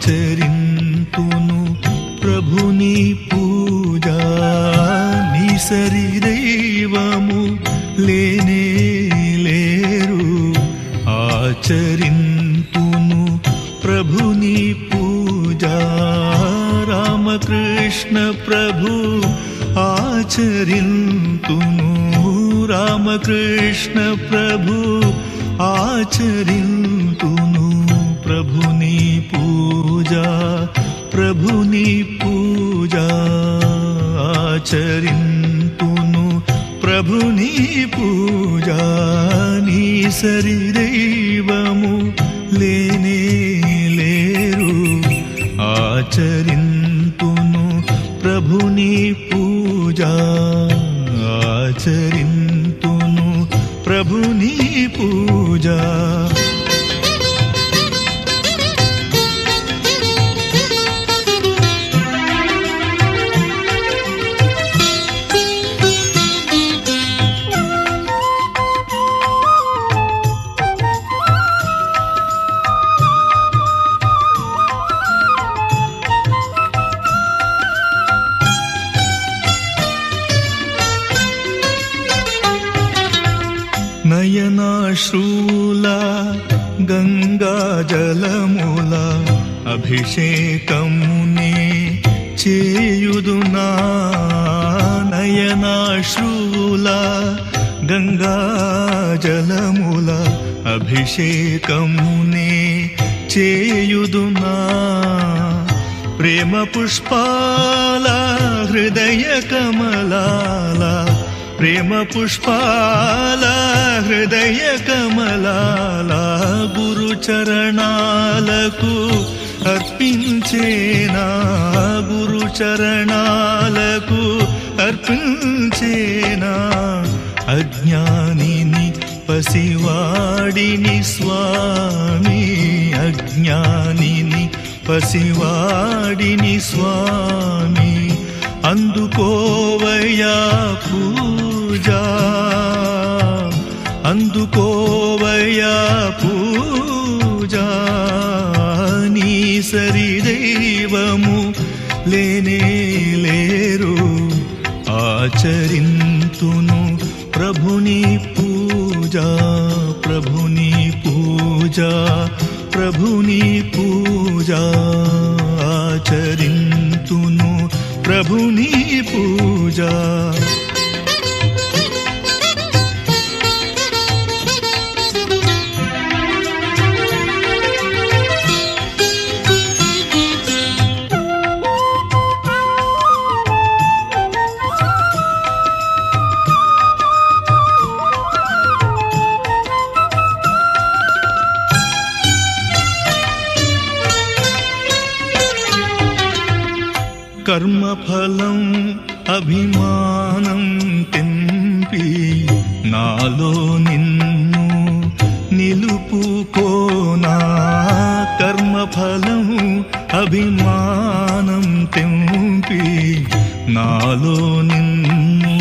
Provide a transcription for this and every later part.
ఆచరింతును ప్రభుని పూజ. నీ సరి లేనే లేరు. ఆచరింతును ప్రభుని పూజ. రామకృష్ణ ప్రభు ఆచరింతును. రామకృష్ణ ప్రభు ఆచరింతును. ప్రభుని పూజ ప్రభుని పూజ ఆచరింతును ప్రభుని పూజ నీ సరి లేనే లేరు ఆచరింతును ప్రభుని పూజ ఆచరింతును ప్రభుని పూజ జలముల అభిషేకమునే చేయుదు నయనాశ్రూల గంగా జలముల అభిషేకమునే చేయుదు ప్రేమ పుష్పాల హృదయ కమలాలా ప్రేమ పుష్పాల హృదయ కమలాల గురు చరణాలకు అర్పించేనా గురు చరణాలకు అర్పించేనా అజ్ఞానిని పసివాడిని స్వామి అజ్ఞానిని పసివాడిని స్వామి అందుకోవయా పూ అందుకోవయా పూజ నీ సరి దైవము లేనే లేరు. ఆచరింతును ప్రభుని పూజ ప్రభుని పూజ ప్రభుని పూజ. ఆచరింతును ప్రభుని పూజ. కర్మఫలం అభిమానం తెంపి నాలో నిన్ను నిలుపుకోనా కర్మఫలం అభిమానం తెంపి నాలో నిన్ను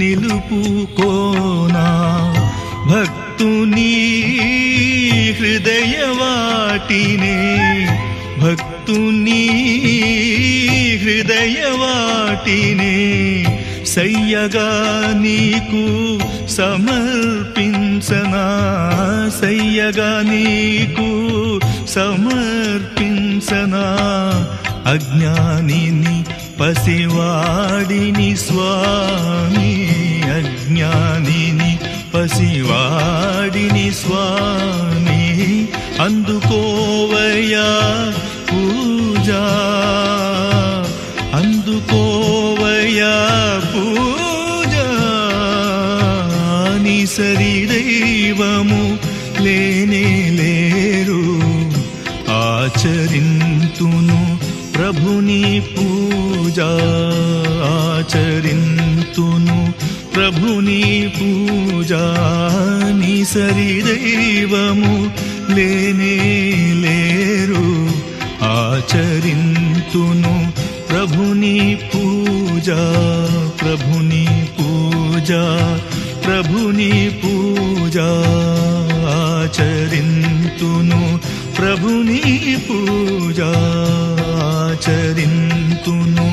నిలుపుకోనా భక్తుని హృదయ వాటినే భక్తుని హృదయ వాటినే సయ్యగా నీకు సమర్పించనా? సయ్యగా నీకు సమర్పించనా? అజ్ఞానిని పసివాడిని స్వామి అజ్ఞానిని పసివాడిని స్వామి అందుకోవయా పూజ పూజ నీ సరి దైవము లేనే లేరు. ఆచరింతును ప్రభుని పూజ ఆచరింతును ప్రభుని పూజ నీ సరి దైవము లేనే లేరు. ఆచరింతును ప్రభుని పూజ. ప్రభుని పూజ ప్రభుని పూజ ఆచరింతును. ప్రభుని పూజ ఆచరింతును.